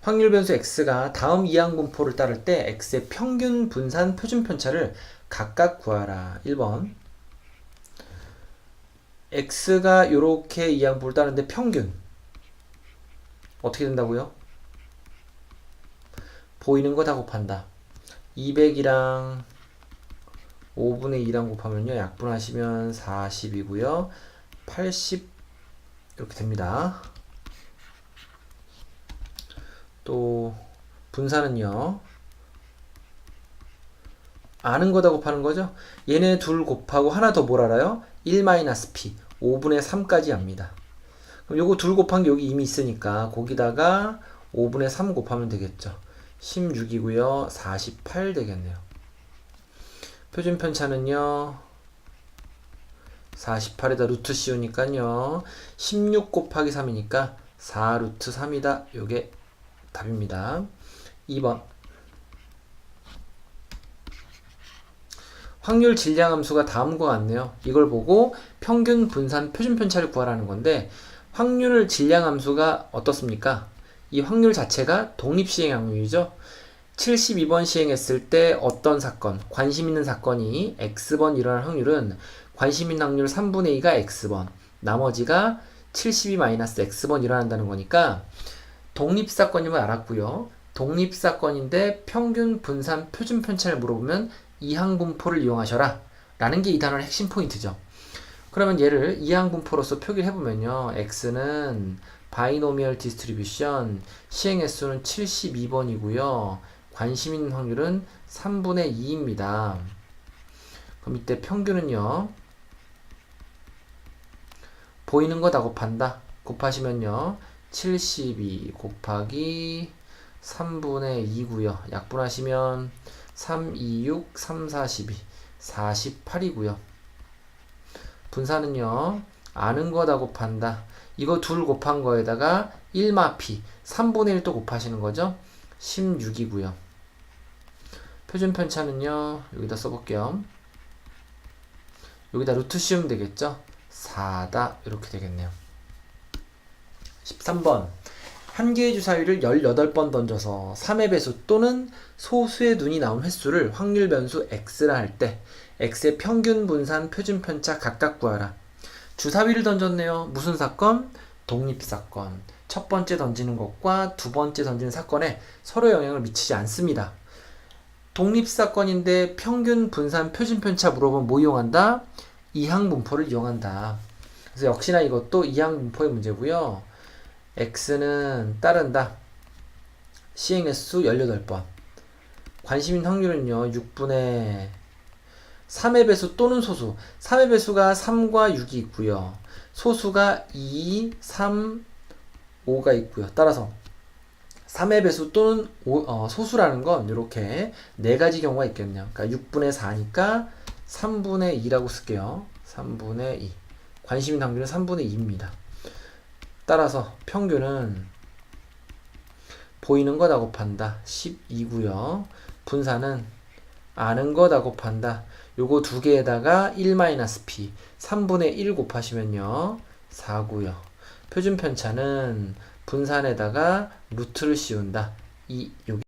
확률 변수 x가 다음 이항 분포를 따를 때 x의 평균 분산 표준 편차를 각각 구하라. 1번. x가 이렇게 이항 분포를 따르는데 평균 어떻게 된다고요? 보이는 거 다 곱한다. 200이랑 5분의 2랑 곱하면요. 약분하시면 40이고요. 80 이렇게 됩니다. 또 분산은요. 아는 거다 곱하는 거죠. 얘네 둘 곱하고 하나 더 뭘 알아요? 1-p 5분의 3까지 압니다. 그럼 요거 둘 곱한 게 여기 이미 있으니까 거기다가 5분의 3 곱하면 되겠죠. 16이고요. 48 되겠네요. 표준 편차는요. 48에다 루트 씌우니까요. 16 곱하기 3이니까 4 루트 3이다. 요게 답입니다. 2번. 확률 질량 함수가 다음과 같네요. 이걸 보고 평균 분산 표준 편차를 구하라는 건데 확률 질량 함수가 어떻습니까? 이 확률 자체가 독립 시행 확률이죠. 72번 시행했을 때 어떤 사건, 관심 있는 사건이 x번 일어날 확률은 관심 있는 확률 3분의 2가 x번, 나머지가 72-x번 일어난다는 거니까 독립 사건임을 알았고요. 독립 사건인데 평균 분산 표준 편차를 물어보면 이항 분포를 이용하셔라 라는 게 이 단어의 핵심 포인트죠. 그러면 얘를 이항 분포로서 표기를 해보면요. x는 바이노미얼 디스트리뷰션 시행 횟수는 72번이고요. 관심 있는 확률은 3분의 2입니다. 그럼 이때 평균은요. 보이는 거 다 곱한다. 곱하시면요. 72 곱하기 3분의 2고요. 약분하시면 3, 2, 6, 3, 4, 12, 48이고요. 분산은요. 아는 거다 곱한다. 이거 둘 곱한 거에다가 1마피 3분의 1또 곱하시는 거죠. 16이고요. 표준 편차는요. 여기다 써볼게요. 여기다 루트 씌우면 되겠죠. 4다 이렇게 되겠네요. 13번 한 개의 주사위를 18번 던져서 3의 배수 또는 소수의 눈이 나온 횟수를 확률 변수 x라 할 때 x의 평균 분산 표준 편차 각각 구하라. 주사위를 던졌네요. 무슨 사건? 독립 사건. 첫 번째 던지는 것과 두 번째 던지는 사건에 서로 영향을 미치지 않습니다. 독립 사건인데 평균 분산 표준 편차 물어보면 뭐 이용한다? 이항 분포를 이용한다. 그래서 역시나 이것도 이항 분포의 문제고요. X는 따른다. 시행 횟 수 18번. 관심 있는 확률은요. 6분의 3의 배수 또는 소수. 3의 배수가 3과 6이 있고요. 소수가 2, 3, 5가 있고요. 따라서 3의 배수 또는 오- 어, 소수라는 건 이렇게 네 가지 경우가 있겠네요. 그러니까 6분의 4니까 3분의 2라고 쓸게요. 3분의 2. 관심 있는 확률은 3분의 2입니다. 따라서 평균은 보이는 거다 곱한다. 12고요. 분산은 아는 거다 곱한다. 요거 두 개에다가 1-p 3분의 1 곱하시면요. 4고요. 표준 편차는 분산에다가 루트를 씌운다. 이 여기